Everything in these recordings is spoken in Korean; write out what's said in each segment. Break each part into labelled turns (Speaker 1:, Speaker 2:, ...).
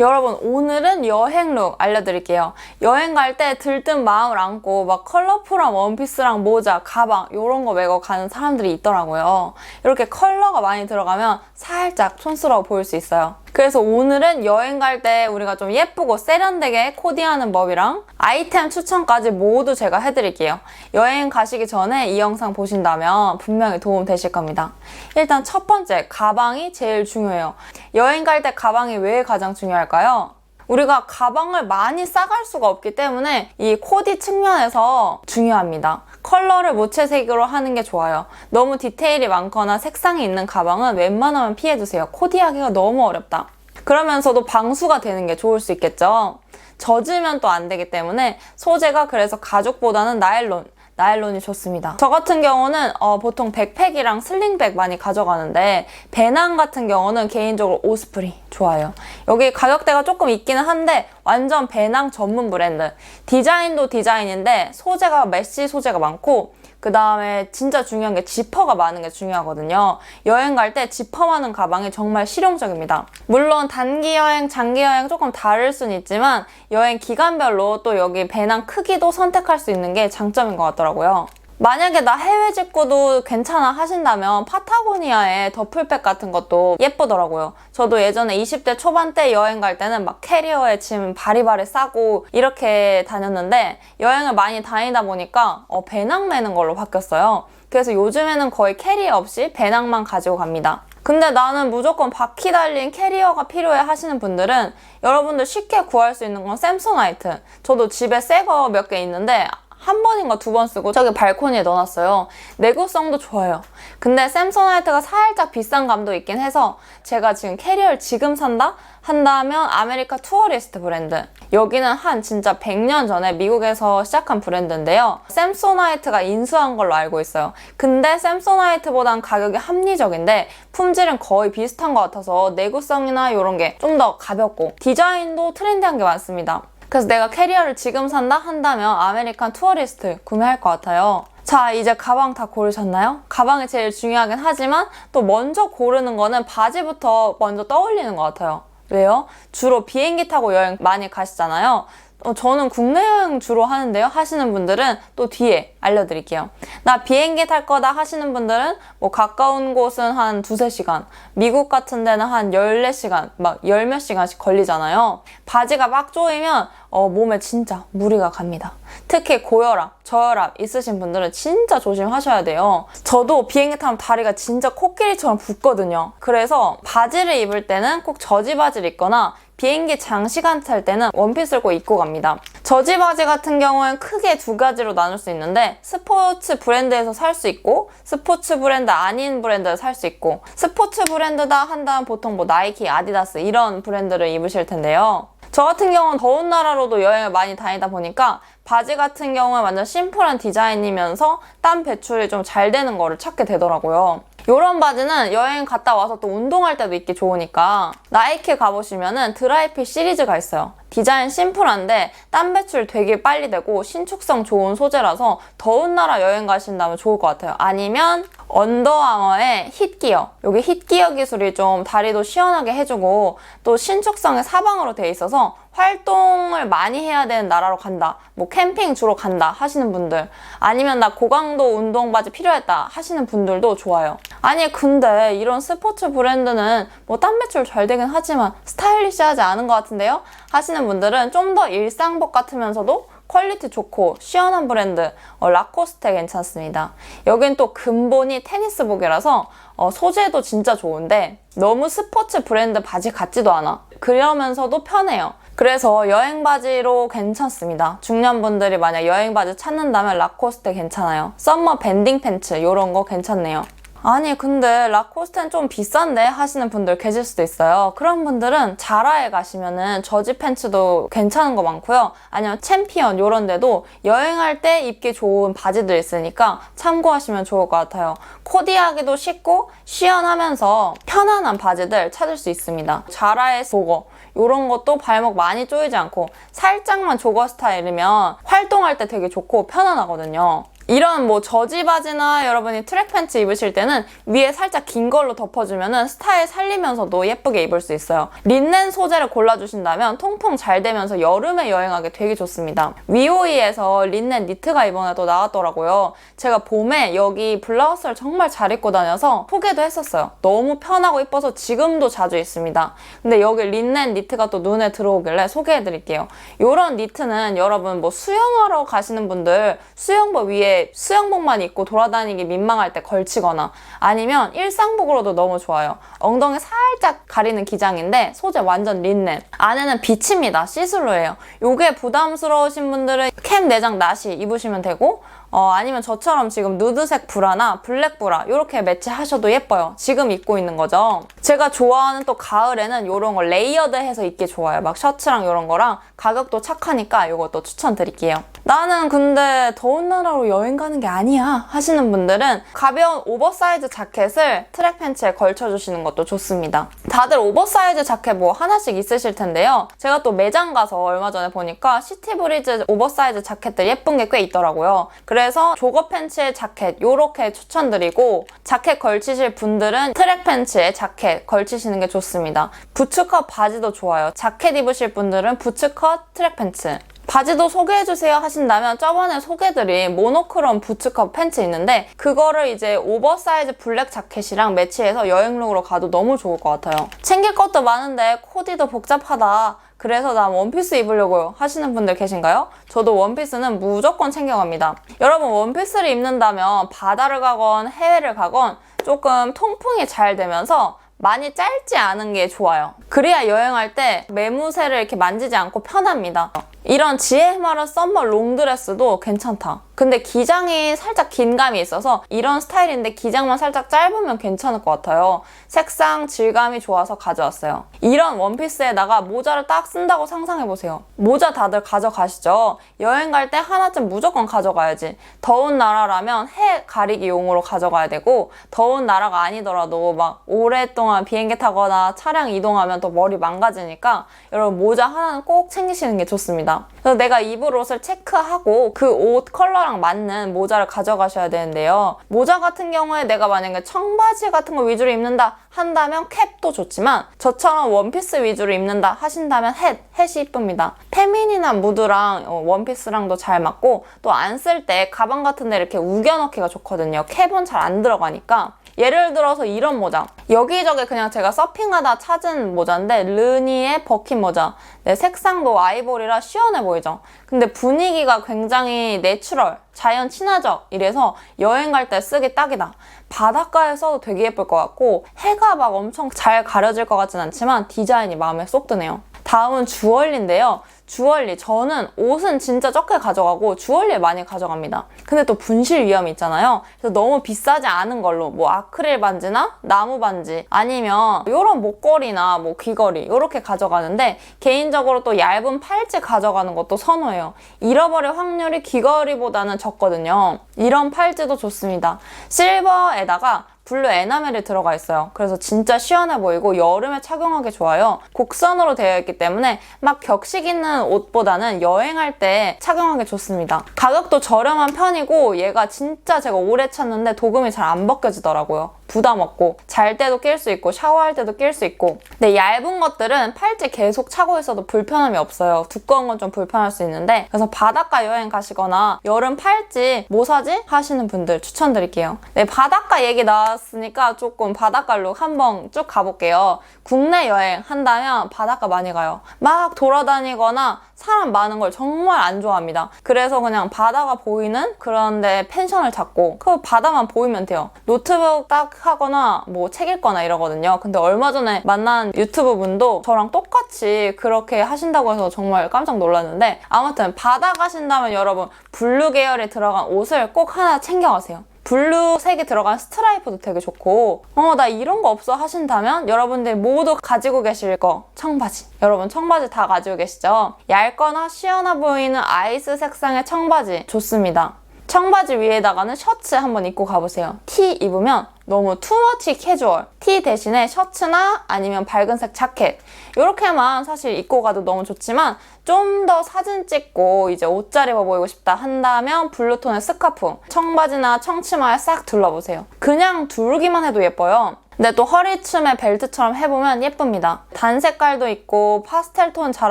Speaker 1: 여러분 오늘은 여행룩 알려드릴게요. 여행 갈 때 들뜬 마음을 안고 막 컬러풀한 원피스랑 모자, 가방 이런 거 메고 가는 사람들이 있더라고요. 이렇게 컬러가 많이 들어가면 살짝 촌스러워 보일 수 있어요. 그래서 오늘은 여행 갈 때 우리가 좀 예쁘고 세련되게 코디하는 법이랑 아이템 추천까지 모두 제가 해드릴게요. 여행 가시기 전에 이 영상 보신다면 분명히 도움 되실 겁니다. 일단 첫 번째, 가방이 제일 중요해요. 여행 갈 때 가방이 왜 가장 중요할까요? 우리가 가방을 많이 싸갈 수가 없기 때문에 이 코디 측면에서 중요합니다. 컬러를 무채색으로 하는 게 좋아요. 너무 디테일이 많거나 색상이 있는 가방은 웬만하면 피해주세요. 코디하기가 너무 어렵다. 그러면서도 방수가 되는 게 좋을 수 있겠죠. 젖으면 또 안 되기 때문에 소재가 그래서 가죽보다는 나일론, 나일론이 좋습니다. 저 같은 경우는 어, 보통 백팩이랑 슬링백 많이 가져가는데 배낭 같은 경우는 개인적으로 오스프리 좋아요. 여기 가격대가 조금 있기는 한데 완전 배낭 전문 브랜드. 디자인도 디자인인데 소재가 메쉬 소재가 많고 그 다음에 진짜 중요한 게 지퍼가 많은 게 중요하거든요. 여행 갈 때 지퍼 많은 가방이 정말 실용적입니다. 물론 단기 여행, 장기 여행 조금 다를 수는 있지만 여행 기간별로 또 여기 배낭 크기도 선택할 수 있는 게 장점인 것 같더라고요. 만약에 나 해외 직구도 괜찮아 하신다면 파타고니아의 더플백 같은 것도 예쁘더라고요. 저도 예전에 20대 초반 때 여행 갈 때는 막 캐리어에 짐 바리바리 싸고 이렇게 다녔는데 여행을 많이 다니다 보니까 어, 배낭 매는 걸로 바뀌었어요. 그래서 요즘에는 거의 캐리어 없이 배낭만 가지고 갑니다. 근데 나는 무조건 바퀴 달린 캐리어가 필요해 하시는 분들은 여러분들 쉽게 구할 수 있는 건 샘소나이트. 저도 집에 새 거 몇 개 있는데 한 번인가 두 번 쓰고 저기 발코니에 넣어놨어요. 내구성도 좋아요. 근데 샘소나이트가 살짝 비싼 감도 있긴 해서 제가 지금 캐리어를 지금 산다? 한다면 아메리카 투어리스트 브랜드. 여기는 한 진짜 100년 전에 미국에서 시작한 브랜드인데요. 샘소나이트가 인수한 걸로 알고 있어요. 근데 샘소나이트보단 가격이 합리적인데 품질은 거의 비슷한 것 같아서 내구성이나 이런 게 좀 더 가볍고 디자인도 트렌디한 게 많습니다. 그래서 내가 캐리어를 지금 산다 한다면 아메리칸 투어리스트 구매할 것 같아요. 자, 이제 가방 다 고르셨나요? 가방이 제일 중요하긴 하지만 또 먼저 고르는 거는 바지부터 먼저 떠올리는 것 같아요. 왜요? 주로 비행기 타고 여행 많이 가시잖아요. 어, 저는 국내 여행 주로 하는데요. 하시는 분들은 또 뒤에 알려드릴게요. 나 비행기 탈 거다 하시는 분들은 뭐 가까운 곳은 한 두세 시간, 미국 같은 데는 한 14시간, 막 열 몇 시간씩 걸리잖아요. 바지가 막 조이면 어, 몸에 진짜 무리가 갑니다. 특히 고혈압, 저혈압 있으신 분들은 진짜 조심하셔야 돼요. 저도 비행기 타면 다리가 진짜 코끼리처럼 붓거든요. 그래서 바지를 입을 때는 꼭 저지 바지를 입거나 비행기 장시간 탈 때는 원피스를 꼭 입고 갑니다. 저지 바지 같은 경우엔 크게 두 가지로 나눌 수 있는데 스포츠 브랜드에서 살 수 있고 스포츠 브랜드 아닌 브랜드에서 살 수 있고 스포츠 브랜드다 한다면 보통 뭐 나이키, 아디다스 이런 브랜드를 입으실 텐데요. 저 같은 경우는 더운 나라로도 여행을 많이 다니다 보니까 바지 같은 경우는 완전 심플한 디자인이면서 땀 배출이 좀 잘 되는 거를 찾게 되더라고요. 이런 바지는 여행 갔다 와서 또 운동할 때도 입기 좋으니까 나이키 가보시면 은 드라이핏 시리즈가 있어요. 디자인 심플한데 땀 배출 되게 빨리 되고 신축성 좋은 소재라서 더운 나라 여행 가신다면 좋을 것 같아요. 아니면 언더아머의 힛기어. 여기 힛기어 기술이 좀 다리도 시원하게 해주고 또 신축성이 사방으로 돼 있어서 활동을 많이 해야 되는 나라로 간다. 뭐 캠핑 주로 간다 하시는 분들 아니면 나 고강도 운동 바지 필요했다 하시는 분들도 좋아요. 아니 근데 이런 스포츠 브랜드는 뭐 땀 배출 잘 되긴 하지만 스타일리시하지 않은 것 같은데요? 하시는 분들은 좀 더 일상복 같으면서도 퀄리티 좋고 시원한 브랜드 어, 라코스테 괜찮습니다. 여긴 또 근본이 테니스복이라서 어, 소재도 진짜 좋은데 너무 스포츠 브랜드 바지 같지도 않아. 그러면서도 편해요. 그래서 여행 바지로 괜찮습니다. 중년분들이 만약 여행 바지 찾는다면 라코스테 괜찮아요. 썸머 밴딩 팬츠 이런 거 괜찮네요. 아니 근데 라코스테는 좀 비싼데 하시는 분들 계실 수도 있어요. 그런 분들은 자라에 가시면은 저지 팬츠도 괜찮은 거 많고요. 아니면 챔피언 이런 데도 여행할 때 입기 좋은 바지들 있으니까 참고하시면 좋을 것 같아요. 코디하기도 쉽고 시원하면서 편안한 바지들 찾을 수 있습니다. 자라의 보거 이런 것도 발목 많이 조이지 않고 살짝만 조거 스타일이면 활동할 때 되게 좋고 편안하거든요. 이런 뭐 저지 바지나 여러분이 트랙 팬츠 입으실 때는 위에 살짝 긴 걸로 덮어주면은 스타일 살리면서도 예쁘게 입을 수 있어요. 린넨 소재를 골라주신다면 통풍 잘 되면서 여름에 여행하기 되게 좋습니다. 위오이에서 린넨 니트가 이번에 또 나왔더라고요. 제가 봄에 여기 블라우스를 정말 잘 입고 다녀서 소개도 했었어요. 너무 편하고 이뻐서 지금도 자주 있습니다. 근데 여기 린넨 니트가 또 눈에 들어오길래 소개해드릴게요. 이런 니트는 여러분 뭐 수영하러 가시는 분들 수영복 위에 수영복만 입고 돌아다니기 민망할 때 걸치거나 아니면 일상복으로도 너무 좋아요. 엉덩이 살짝 가리는 기장인데 소재 완전 린넨. 안에는 비치입니다. 시슬루예요. 이게 부담스러우신 분들은 캠 내장 나시 입으시면 되고 어, 아니면 저처럼 지금 누드색 브라나 블랙 브라 이렇게 매치하셔도 예뻐요. 지금 입고 있는 거죠. 제가 좋아하는 또 가을에는 이런 거 레이어드해서 입기 좋아요. 막 셔츠랑 이런 거랑 가격도 착하니까 이것도 추천드릴게요. 나는 근데 더운 나라로 여행 가는 게 아니야 하시는 분들은 가벼운 오버사이즈 자켓을 트랙 팬츠에 걸쳐주시는 것도 좋습니다. 다들 오버사이즈 자켓 뭐 하나씩 있으실 텐데요. 제가 또 매장 가서 얼마 전에 보니까 시티브리즈 오버사이즈 자켓들 예쁜 게 꽤 있더라고요. 그래 서 조거 팬츠에 자켓 이렇게 추천드리고 자켓 걸치실 분들은 트랙 팬츠에 자켓 걸치시는 게 좋습니다. 부츠컷 바지도 좋아요. 자켓 입으실 분들은 부츠컷 트랙 팬츠 바지도 소개해주세요 하신다면 저번에 소개드린 모노크롬 부츠컷 팬츠 있는데 그거를 이제 오버사이즈 블랙 자켓이랑 매치해서 여행룩으로 가도 너무 좋을 것 같아요. 챙길 것도 많은데 코디도 복잡하다. 그래서 나 원피스 입으려고요 하시는 분들 계신가요? 저도 원피스는 무조건 챙겨갑니다. 여러분 원피스를 입는다면 바다를 가건 해외를 가건 조금 통풍이 잘 되면서 많이 짧지 않은 게 좋아요. 그래야 여행할 때 매무새를 이렇게 만지지 않고 편합니다. 이런 지혜마라 썸머 롱드레스도 괜찮다. 근데 기장이 살짝 긴 감이 있어서 이런 스타일인데 기장만 살짝 짧으면 괜찮을 것 같아요. 색상, 질감이 좋아서 가져왔어요. 이런 원피스에다가 모자를 딱 쓴다고 상상해보세요. 모자 다들 가져가시죠? 여행 갈 때 하나쯤 무조건 가져가야지. 더운 나라라면 해 가리기 용으로 가져가야 되고 더운 나라가 아니더라도 막 오랫동안 비행기 타거나 차량 이동하면 또 머리 망가지니까 여러분 모자 하나는 꼭 챙기시는 게 좋습니다. 그래서 내가 입을 옷을 체크하고 그 옷 컬러랑 맞는 모자를 가져가셔야 되는데요. 모자 같은 경우에 내가 만약에 청바지 같은 거 위주로 입는다 한다면 캡도 좋지만 저처럼 원피스 위주로 입는다 하신다면 햇, 햇이 이쁩니다. 페미닌한 무드랑 어, 원피스랑도 잘 맞고 또 안 쓸 때 가방 같은 데 이렇게 우겨넣기가 좋거든요. 캡은 잘 안 들어가니까 예를 들어서 이런 모자. 여기저기 그냥 제가 서핑하다 찾은 모자인데 르니의 버킨 모자. 네, 색상도 아이보리라 시원해 보이죠? 근데 분위기가 굉장히 내추럴, 자연 친화적 이래서 여행 갈 때 쓰기 딱이다. 바닷가에 써도 되게 예쁠 것 같고 해가 막 엄청 잘 가려질 것 같진 않지만 디자인이 마음에 쏙 드네요. 다음은 주얼리인데요. 주얼리. 저는 옷은 진짜 적게 가져가고 주얼리에 많이 가져갑니다. 근데 또 분실 위험이 있잖아요. 그래서 너무 비싸지 않은 걸로 뭐 아크릴 반지나 나무 반지 아니면 이런 목걸이나 뭐 귀걸이 이렇게 가져가는데 개인적으로 또 얇은 팔찌 가져가는 것도 선호해요. 잃어버릴 확률이 귀걸이보다는 적거든요. 이런 팔찌도 좋습니다. 실버에다가 블루 에나멜이 들어가 있어요. 그래서 진짜 시원해 보이고 여름에 착용하기 좋아요. 곡선으로 되어 있기 때문에 막 격식 있는 옷보다는 여행할 때 착용하기 좋습니다. 가격도 저렴한 편이고 얘가 진짜 제가 오래 찾는데 도금이 잘 안 벗겨지더라고요. 부담 없고 잘 때도 낄 수 있고 샤워할 때도 낄 수 있고 근데 얇은 것들은 팔찌 계속 차고 있어도 불편함이 없어요. 두꺼운 건 좀 불편할 수 있는데 그래서 바닷가 여행 가시거나 여름 팔찌 뭐 사지? 하시는 분들 추천드릴게요. 네 바닷가 얘기 나왔으니까 조금 바닷가 룩 한번 쭉 가볼게요. 국내 여행 한다면 바닷가 많이 가요. 막 돌아다니거나 사람 많은 걸 정말 안 좋아합니다. 그래서 그냥 바다가 보이는 그런데 펜션을 잡고 그 바다만 보이면 돼요. 노트북 딱 하거나 뭐 책 읽거나 이러거든요. 근데 얼마 전에 만난 유튜브 분도 저랑 똑같이 그렇게 하신다고 해서 정말 깜짝 놀랐는데 아무튼 바다 가신다면 여러분 블루 계열에 들어간 옷을 꼭 하나 챙겨가세요. 블루 색이 들어간 스트라이프도 되게 좋고. 어 나 이런 거 없어 하신다면 여러분들 모두 가지고 계실 거 청바지. 여러분 청바지 다 가지고 계시죠? 얇거나 시원해 보이는 아이스 색상의 청바지. 좋습니다. 청바지 위에다가는 셔츠 한번 입고 가보세요. 티 입으면 너무 투머치 캐주얼. 티 대신에 셔츠나 아니면 밝은색 자켓. 이렇게만 사실 입고 가도 너무 좋지만 좀 더 사진 찍고 이제 옷 잘 입어 보이고 싶다 한다면 블루톤의 스카프. 청바지나 청치마에 싹 둘러보세요. 그냥 두르기만 해도 예뻐요. 근데 또 허리춤에 벨트처럼 해보면 예쁩니다. 단 색깔도 있고 파스텔 톤 잘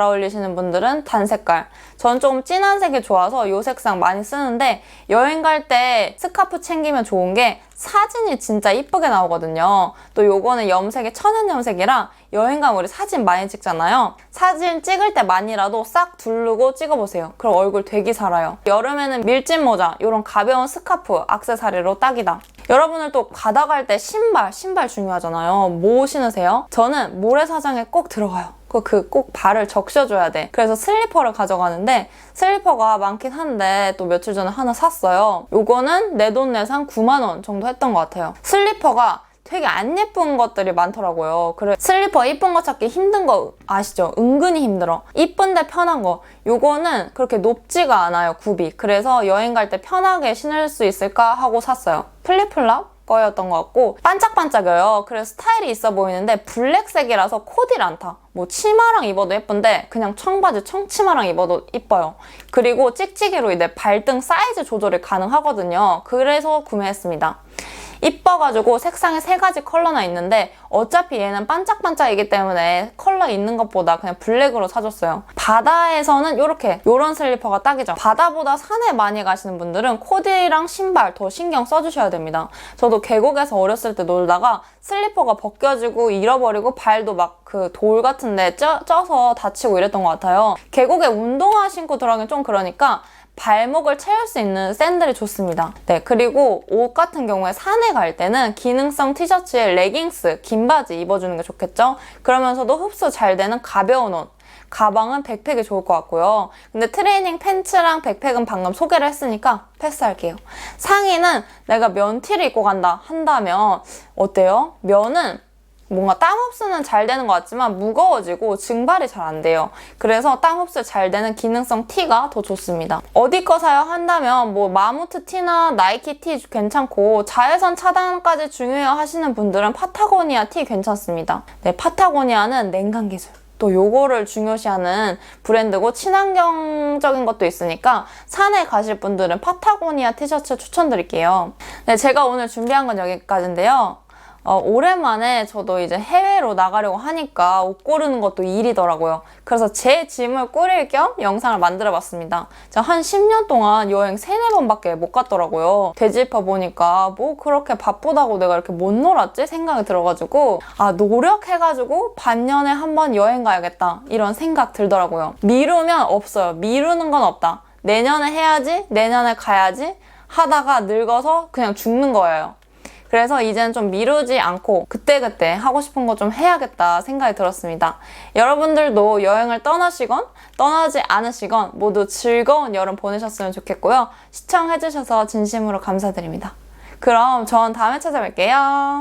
Speaker 1: 어울리시는 분들은 단 색깔. 전 조금 진한 색이 좋아서 이 색상 많이 쓰는데 여행 갈 때 스카프 챙기면 좋은 게 사진이 진짜 이쁘게 나오거든요. 또 요거는 염색이 천연 염색이라 여행 가면 우리 사진 많이 찍잖아요. 사진 찍을 때만이라도 싹 두르고 찍어보세요. 그럼 얼굴 되게 살아요. 여름에는 밀짚 모자, 이런 가벼운 스카프, 악세사리로 딱이다. 여러분들 또 바다 갈 때 신발, 신발 중요하잖아요. 뭐 신으세요? 저는 모래사장에 꼭 들어가요. 그꼭 발을 적셔줘야 돼. 그래서 슬리퍼를 가져가는데 슬리퍼가 많긴 한데 또 며칠 전에 하나 샀어요. 요거는 내 돈 내산 9만 원 정도 했던 것 같아요. 슬리퍼가 되게 안 예쁜 것들이 많더라고요. 그래 슬리퍼 이쁜 거 찾기 힘든 거 아시죠? 은근히 힘들어. 이쁜데 편한 거. 요거는 그렇게 높지가 않아요, 굽이. 그래서 여행 갈 때 편하게 신을 수 있을까 하고 샀어요. 플립플랍? 거였던 것 같고 반짝반짝여요. 그래서 스타일이 있어 보이는데 블랙색이라서 코디를 않다. 뭐 치마랑 입어도 예쁜데 그냥 청바지 청치마랑 입어도 이뻐요. 그리고 찍찍이로 이제 발등 사이즈 조절이 가능하거든요. 그래서 구매했습니다. 이뻐가지고 색상에 세 가지 컬러나 있는데 어차피 얘는 반짝반짝이기 때문에 컬러 있는 것보다 그냥 블랙으로 사줬어요. 바다에서는 이렇게 이런 슬리퍼가 딱이죠. 바다보다 산에 많이 가시는 분들은 코디랑 신발 더 신경 써주셔야 됩니다. 저도 계곡에서 어렸을 때 놀다가 슬리퍼가 벗겨지고 잃어버리고 발도 막 그 돌 같은 데 쪄, 쪄서 다치고 이랬던 것 같아요. 계곡에 운동화 신고 들어가긴 좀 그러니까 발목을 채울 수 있는 샌들이 좋습니다. 네, 그리고 옷 같은 경우에 산에 갈 때는 기능성 티셔츠에 레깅스, 긴 바지 입어주는 게 좋겠죠? 그러면서도 흡수 잘 되는 가벼운 옷. 가방은 백팩이 좋을 것 같고요. 근데 트레이닝 팬츠랑 백팩은 방금 소개를 했으니까 패스할게요. 상의는 내가 면티를 입고 간다 한다면 어때요? 면은 뭔가 땀 흡수는 잘 되는 것 같지만 무거워지고 증발이 잘 안 돼요. 그래서 땀 흡수 잘 되는 기능성 티가 더 좋습니다. 어디 거 사요 한다면 뭐 마무트 티나 나이키 티 괜찮고 자외선 차단까지 중요해 하시는 분들은 파타고니아 티 괜찮습니다. 네, 파타고니아는 냉각 기술. 또 요거를 중요시하는 브랜드고 친환경적인 것도 있으니까 산에 가실 분들은 파타고니아 티셔츠 추천드릴게요. 네, 제가 오늘 준비한 건 여기까지인데요. 어, 오랜만에 저도 이제 해외로 나가려고 하니까 옷 고르는 것도 일이더라고요. 그래서 제 짐을 꾸릴 겸 영상을 만들어 봤습니다. 한 10년 동안 여행 3, 4번밖에 못 갔더라고요. 되짚어 보니까 뭐 그렇게 바쁘다고 내가 이렇게 못 놀았지? 생각이 들어가지고 아, 노력해가지고 반년에 한 번 여행 가야겠다. 이런 생각 들더라고요. 미루면 없어요. 미루는 건 없다. 내년에 해야지, 내년에 가야지 하다가 늙어서 그냥 죽는 거예요. 그래서 이제는 좀 미루지 않고 그때그때 하고 싶은 거 좀 해야겠다 생각이 들었습니다. 여러분들도 여행을 떠나시건 떠나지 않으시건 모두 즐거운 여름 보내셨으면 좋겠고요. 시청해주셔서 진심으로 감사드립니다. 그럼 전 다음에 찾아뵐게요.